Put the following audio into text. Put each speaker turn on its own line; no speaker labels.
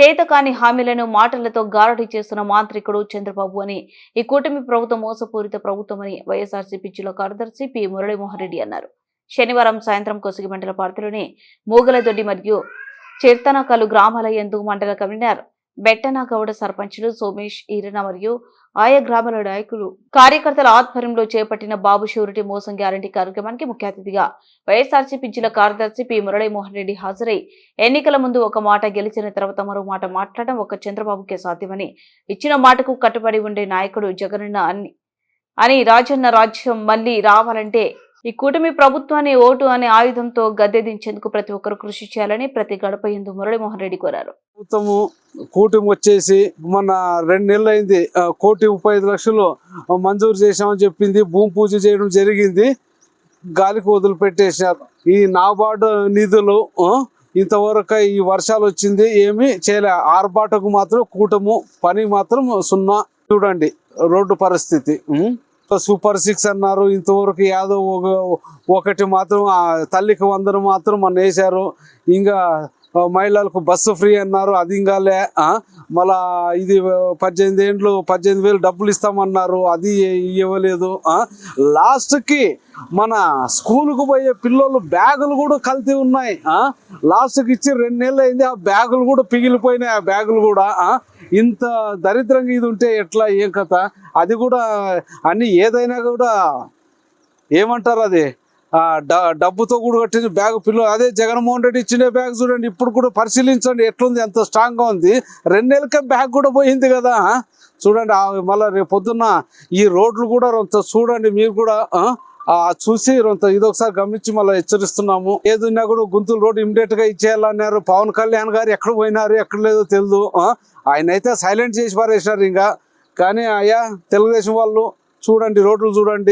చేతకాని హామీలను మాటలతో గారటి చేస్తున్న మాంత్రికుడు చంద్రబాబు అని ఈ కూటమి ప్రభుత్వం మోసపూరిత ప్రభుత్వమని వైఎస్ఆర్సీపీ జిల్లా కార్యదర్శి పి మురళీమోహన్ రెడ్డి అన్నారు. శనివారం సాయంత్రం కొసిగిమంటల పార్టీలోని మూగలదొడ్డి మరియు చిర్తనకలు గ్రామాల యందు మండల కన్వీనర్ బెట్టనగౌడ సర్పంచులు సోమేష్ ఈరన మరియు ఆయా గ్రామాల నాయకులు కార్యకర్తల ఆధ్వర్యంలో చేపట్టిన బాబు షూరిటీ మోసం గ్యారంటీ కార్యక్రమానికి ముఖ్య అతిథిగా వైఎస్ఆర్సీపీ జిల్లా కార్యదర్శి పి. మురళీమోహన్ రెడ్డి హాజరై ఎన్నికల ముందు ఒక మాట గెలిచిన తర్వాత మరో మాట మాట్లాడడం ఒక చంద్రబాబుకే సాధ్యమని ఇచ్చిన మాటకు కట్టుబడి ఉండే నాయకుడు జగనన్న అని అని రాజన్న రాజ్యం మళ్ళీ రావాలంటే ఈ కూటమి ప్రభుత్వాన్ని ఓటు అనే ఆయుధంతో గద్దెదించేందుకు ప్రతి ఒక్కరు కృషి చేయాలని ప్రతి గడప ఎందు మురళీమోహన్ రెడ్డి కోరారు.
ప్రభుత్వము కూటమి వచ్చేసి మన రెండు నెలలు అయింది కోటి ముప్పై ఐదు లక్షలు మంజూరు చేశామని చెప్పింది భూమి పూజ చేయడం జరిగింది గాలికి వదిలిపెట్టేశారు. ఈ నాబార్డు నిధులు ఇంతవరకు ఈ వర్షాలు వచ్చింది ఏమి చేయలే. ఆర్బాటకు మాత్రం కూటము పని మాత్రం సున్నా. చూడండి రోడ్డు పరిస్థితి సూపర్ సిక్స్ అన్నారు. ఇంతవరకు యాదో ఒక- ఒకటి మాత్రం తల్లికి వందరు మాత్రం మన వేశారు. ఇంకా మహిళలకు బస్సు ఫ్రీ అన్నారు. అది ఇంకాలే మళ్ళా ఇది పద్దెనిమిది ఏండ్లు పద్దెనిమిది వేలు డబ్బులు ఇస్తామన్నారు. అది ఇవ్వలేదు లాస్ట్కి మన స్కూల్కు పోయే పిల్లలు బ్యాగులు కూడా కల్తీ ఉన్నాయి లాస్ట్కి ఇచ్చి రెండు నెలలు అయింది ఆ బ్యాగులు కూడా పిగిలిపోయినాయి ఆ బ్యాగులు కూడా ఇంత దరిద్రంగా ఇది ఉంటే ఎట్లా ఏం కథ? అది కూడా అన్ని ఏదైనా కూడా ఏమంటారు అది? డబ్బుతో కూడా కట్టిన బ్యాగ్ పిల్లలు అదే జగన్మోహన్ రెడ్డి ఇచ్చిన బ్యాగ్ చూడండి ఇప్పుడు కూడా పరిశీలించండి ఎట్లుంది ఎంత స్ట్రాంగ్గా ఉంది. రెండు నెలలకే బ్యాగ్ కూడా పోయింది కదా. చూడండి మళ్ళీ రేపు పొద్దున్న ఈ రోడ్లు కూడా కొంత చూడండి మీరు కూడా చూసి కొంత ఇదొకసారి గమనించి మళ్ళీ హెచ్చరిస్తున్నాము. ఏదున్నా కూడా గుంతూరు రోడ్డు ఇమీడియట్గా ఇచ్చేయాలన్నారు. పవన్ కళ్యాణ్ గారు ఎక్కడ పోయినారు ఎక్కడ లేదో తెలియదు ఆయన అయితే సైలెంట్ చేసి పారేసినారు ఇంకా. కానీ అయ్యా తెలుగుదేశం వాళ్ళు చూడండి రోడ్లు చూడండి.